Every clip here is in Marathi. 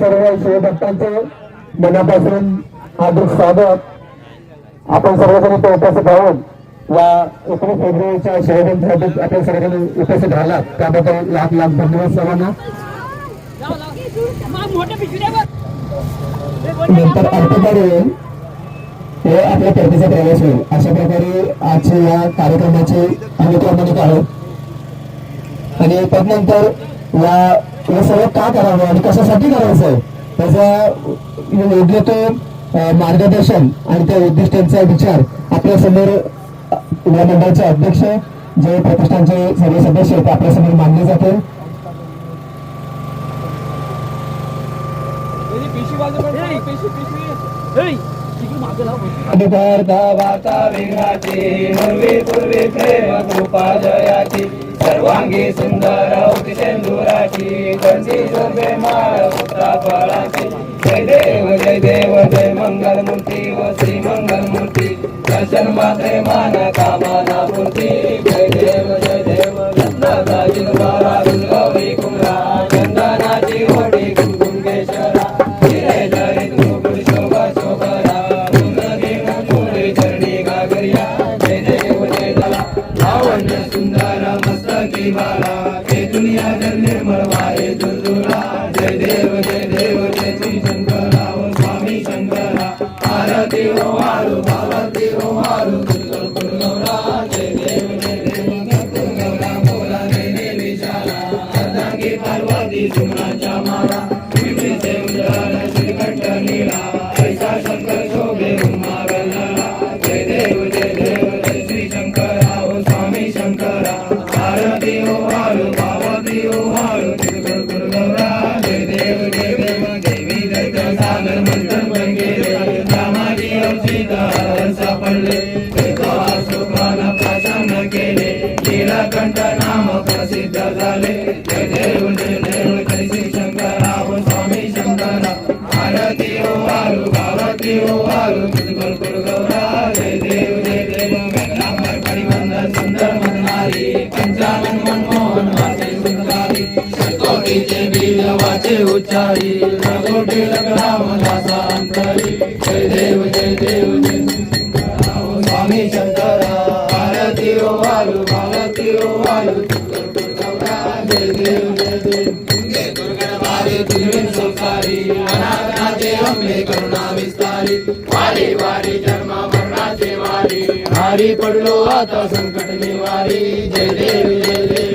सर्व शिवभक्तांचे मनापासून हार्दिक स्वागत. आपण सर्वजण इथे उपस्थित राहून या एकोणीस फेब्रुवारीच्या शिवजयंतीसाठी आपण सर्वजण उपस्थित राहिलात त्याबद्दल लाख लाख धन्यवाद सर्वांना. नंतर अर्थकारी येईल हे आपल्या परतीचा प्रवेश होईल. अशा प्रकारे आजच्या या कार्यक्रमाचे अनुक्रमणिक आहोत. आणि त्यानंतर या हे सगळं का करावं आणि कशासाठी करायचं आहे त्याचा योग्य तो मार्गदर्शन आणि त्या उद्दिष्टांचा विचार आपल्यासमोर मंडळाचे अध्यक्ष जे प्रतिष्ठानचे सर्व सदस्य आहेत आपल्यासमोर मांडले जाते वार्ता वेगाची पूर्वी पूर्वी प्रेम कृपा जयाची. सर्वांगी सुंदर होती सेंदुराची कंठी जोबे माळ होता फळाची जय देव जय देव जय मंगल मूर्ती व श्री मंगल मूर्ती दर्शन मात्रे मान कामाना मूर्ती जय देव जय जय देव जय देव जय स्वामी शंकरा आरती ओ वाळू पार्वती ओ वाळू जय देव जय देव अनाथनाचे करुणा विस्तारी वारी वारी जन्म मरणाचे वारी पडलो आता संकट निवारी. जय देव जय देव.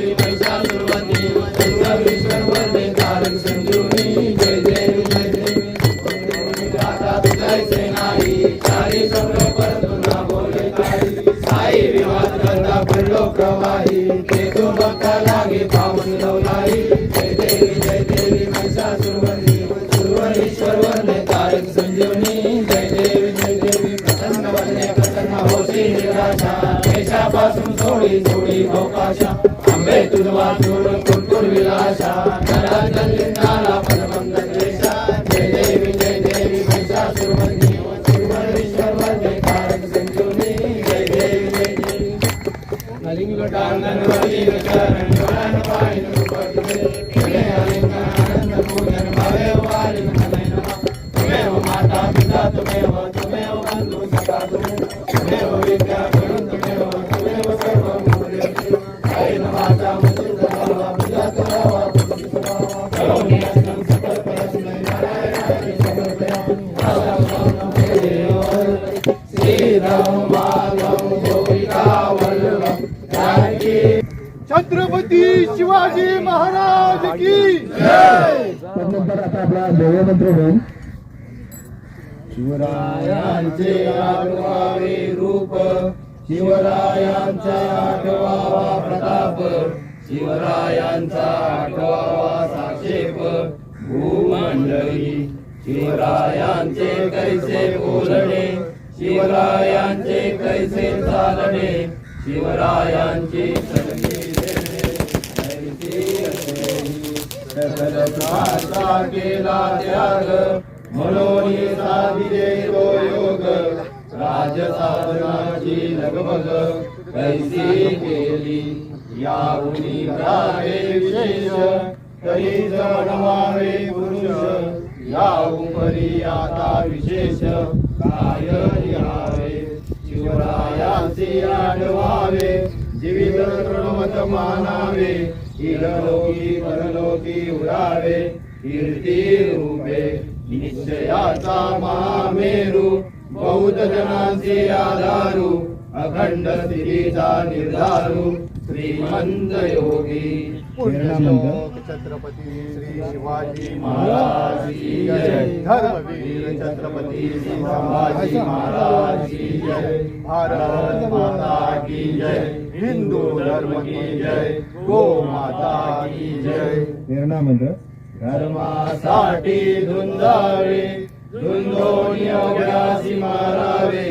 तारक थोडी जय देवी जय देवी प्रसन्न प्रसन्न होशी निराशा सोडी सोडी भोकाशा आंबे तुझ छत्रपती शिवाजी महाराज की त्यानंतर आता आपला देवमंत्र होईल शिवरायांचे आठवावे रूप शिवरायांचा आठवावा प्रताप शिवरायांचा आठवावा साक्षेप भूमंडळी शिवरायांचे कैसे बोलणे शिवरायांचे कैसे चालणे शिवरायांची सगळी देणे कैसी असेली. सकल प्राचा केला त्याग म्हणून साधिले तो योग राज साधनाची लगबग कैसी केली या उनी करावे विशेष तरी बनवावे पुरुष या उपरी आता विशेष काय लिहावे शिवरायाचे आडवावे जीवित प्रणवत मानावे इहलोकी परलोकी उडावे कीर्ती रूपे निश्चयाचा महामेरू बौद्ध जनांचे आधारू अखंड स्थितीचा निर्धारू श्रीमंत योगी। छत्रपती श्री शिवाजी महाराज धर्मवीर छत्रपती श्री संभाजी महाराज की जय। भारत माता की जय। हिंदू धर्म की जय गो माता की जय। धर्मासाठी धुंदावे धुंदोनी अभ्यासी मारावे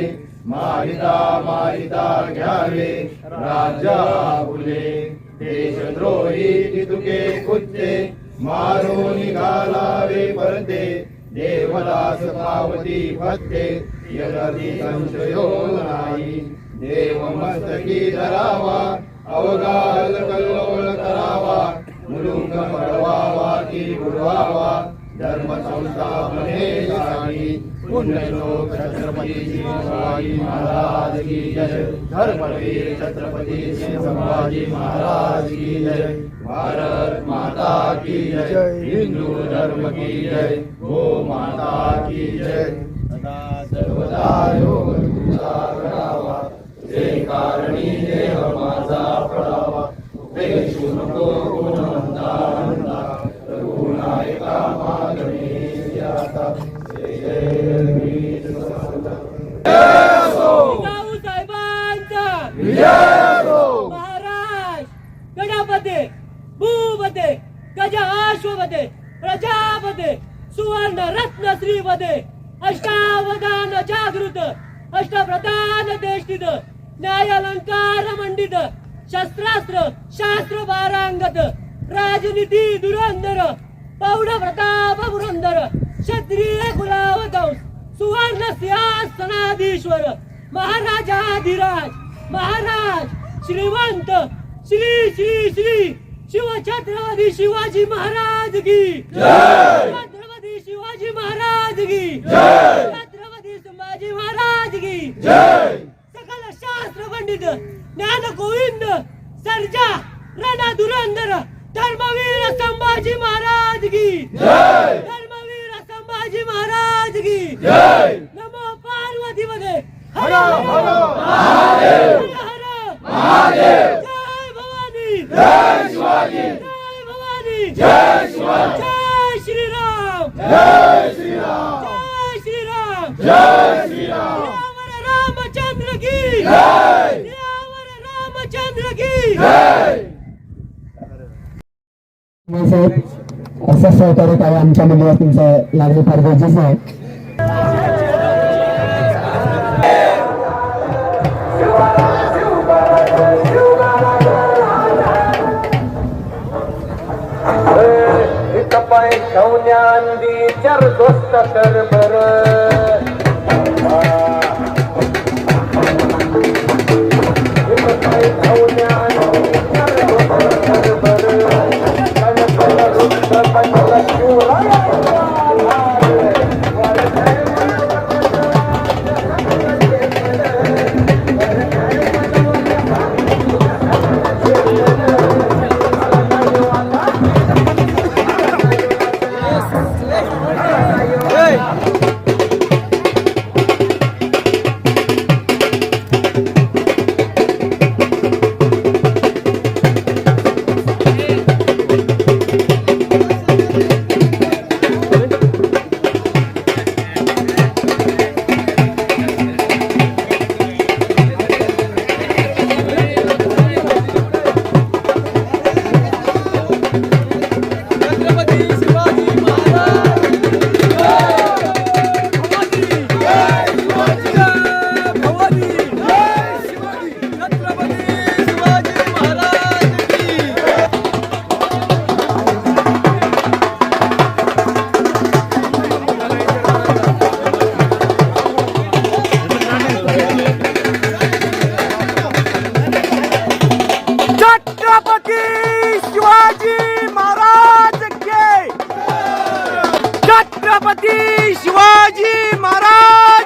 मारिता मारिता घ्यावे राजा फुले देशद्रोही तितुके कुत्ते मारून घालावे परते। देवदास पावती फत्ते यदि संशयो नाही। देव मस्तकी धरावा अवगाल कल्लोळ करावा मुलुंग पडवावा की बुडवावा धर्म संस्थापनेसाठी पुण्यलोक छत्रपती शिवाजी महाराज की जय। धर्मवीर छत्रपती श्री महाराज की जय। भारत माता की जय। हिंदू धर्म की जय। गो माता की जय। सदा सर्वदा योग कारणी देह माझा पडावा उपदेशू नको गुणवंता म्हणता रघुनायका मागणे आता जय जय वीर महाराज गणापते भूपते गजाश्वपते प्रजापते सुवर्ण रत्न श्रीपते अष्टावधान जागृत अष्टप्रधान देष्टित न्यायालंकार मंडित शस्त्रास्त्र शास्त्र बारांगत राजनीती दुरंधर पौढ प्रताप पुरंदर क्षत्रिय कुलावतंस सुवर्ण सिंहासनाधीश्वर महाराजाधिराज महाराज श्रीमंत श्री श्री श्री शिवछत्रपती शिवाजी महाराज की छत्रपती शिवाजी महाराज की छत्रपती संभाजी महाराज की जय। पंडित ज्ञान गोविंद सर्जा रणा धुरंधर धर्मवीर संभाजी महाराज की धर्मवीर संभाजी महाराज की नमो पार्वती मध्ये हर हर जय भवानी जय शिवाजी जय भवानी जय शिवाजी जय श्रीराम जय श्रीराम जय श्रीराम जय श्रीराम की जय! रामचंद्र की साहेब असं सहकार्य काय आमच्या मुलीवर तुमचं लागणे फार गरजेचं आहे. पाय ठेवण्यांदी चार दोस्त कर बर. Thank you. छत्रपती शिवाजी महाराज!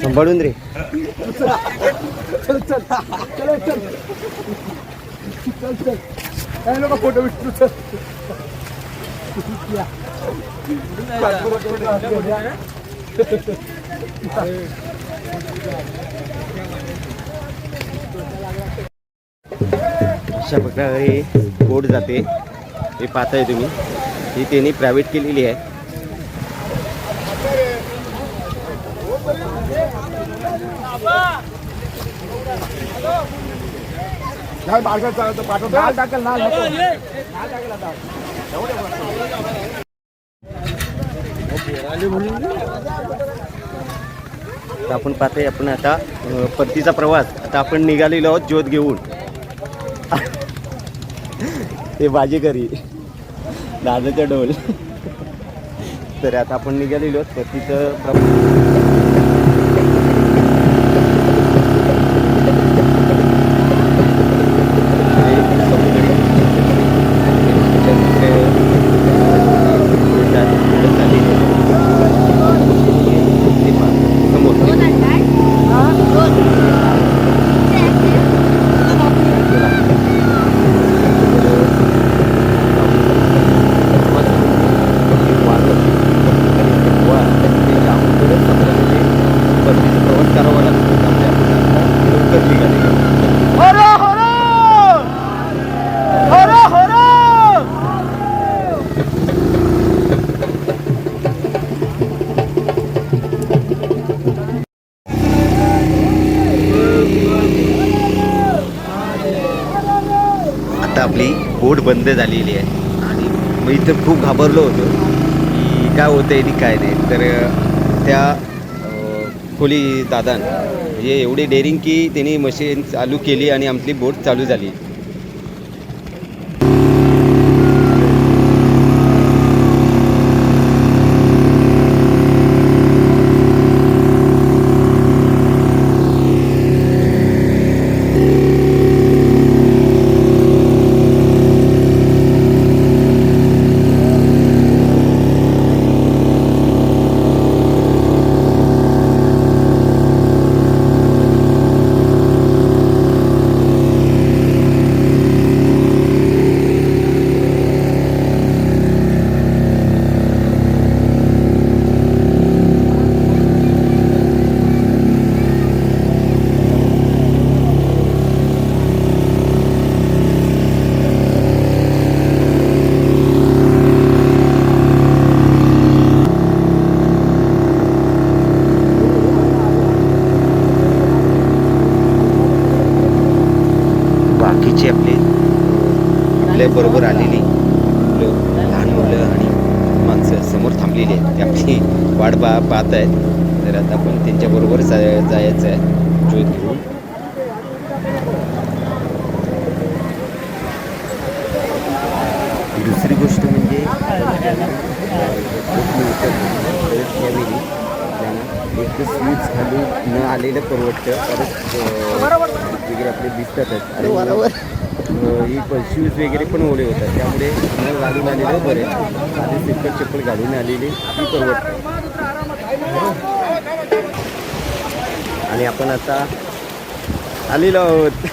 सांभाळून रे. अशा प्रकारे बोट जाते. हे पाहताय तुम्ही. ही त्यांनी प्रायव्हेट केलेली आहे. तर आपण पाहतोय आपण आता परतीचा प्रवास. आता आपण निघालेलो आहोत ज्योत घेऊन. ते बाजेकरी. दादाच्या डोल तर आता आपण निघालेलो आहोत परतीचं प्रवास करावा लागतो त्यामुळे आपण आता लवकर निघालेलो आहोत. हर हर हर हर आता आपली बोट बंद झालेली आहे. आणि मग इथं खूप घाबरलो होतो की काय होतं आहे आणि काय नाही. तर त्या खोली दादान म्हणजे एवढी डेअरिंग की त्यांनी मशीन चालू केली आणि आमची बोट चालू झाली बाकीचे आपले आपल्या बरोबर आलेली मुलं लहान मुलं आणि माणसं समोर थांबलेली आहेत. ते आपली वाट पा पाहत आहेत तर आता आपण त्यांच्याबरोबर जा जायचं आहे. ज्योत घेऊन. दुसरी गोष्ट म्हणजे त्यावेळी आपल्याला एक तर घालून न आलेलं परवडतं. परत अं, वगैरे आपले दिसतातच. आणि अं, ही शूज वगैरे पण ओले होतात. त्यामुळे न घालून आलेलं बरे आधी सिंपल चप्पल घालून आलेली. ती परवडते आणि आपण आता आलेलो आहोत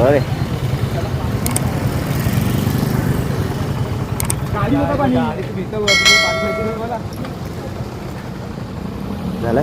अरे झालं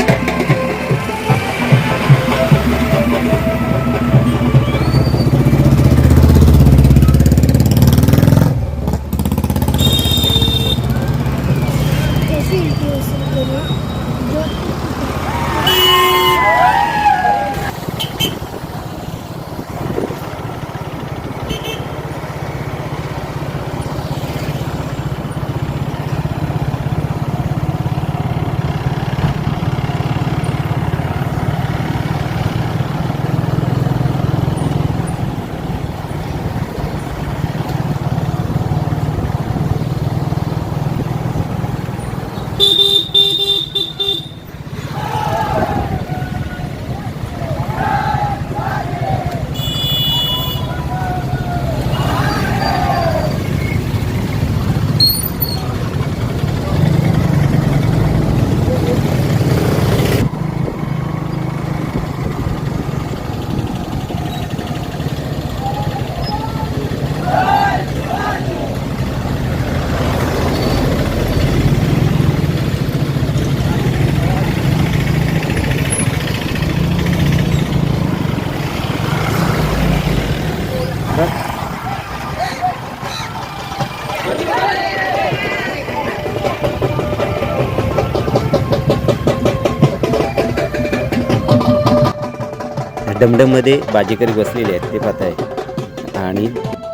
डमडममध्ये बाजीकरी बसलेले आहेत ते पाहत आहे आणि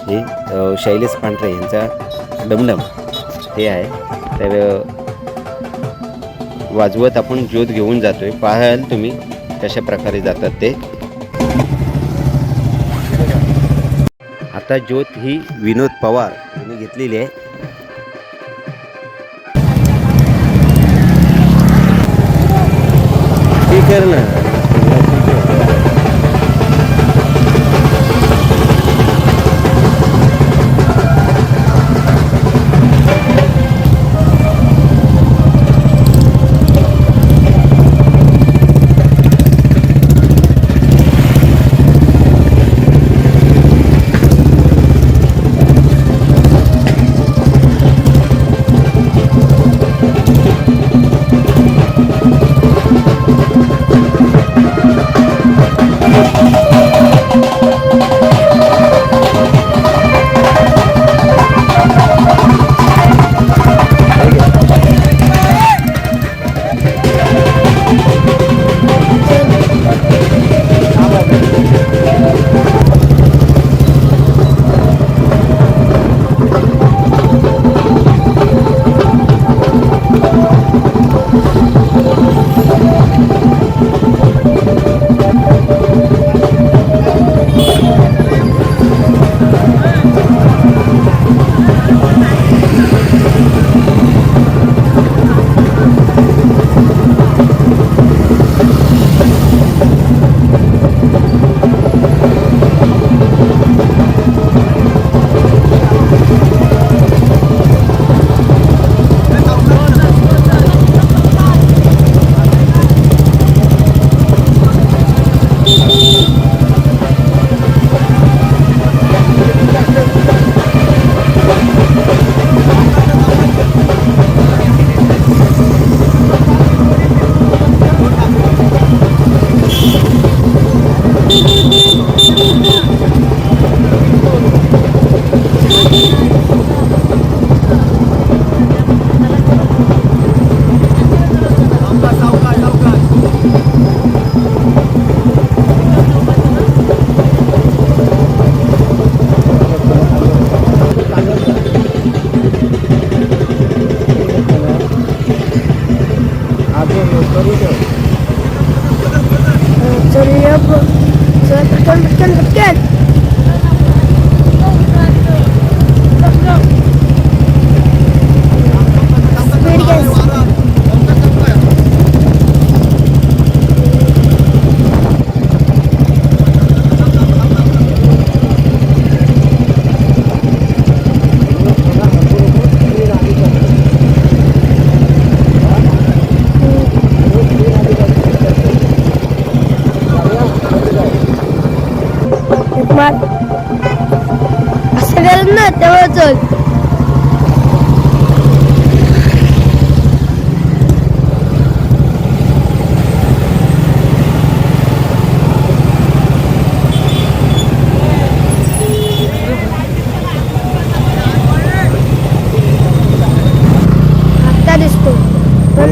हे शैलेश पांढरे यांचा डमडम हे आहे. तर वाजवत आपण ज्योत घेऊन जातोय. पाहाल तुम्ही कशा प्रकारे जातात ते. आता ज्योत ही विनोद पवार यांनी घेतलेली आहे. ठीक आहे ना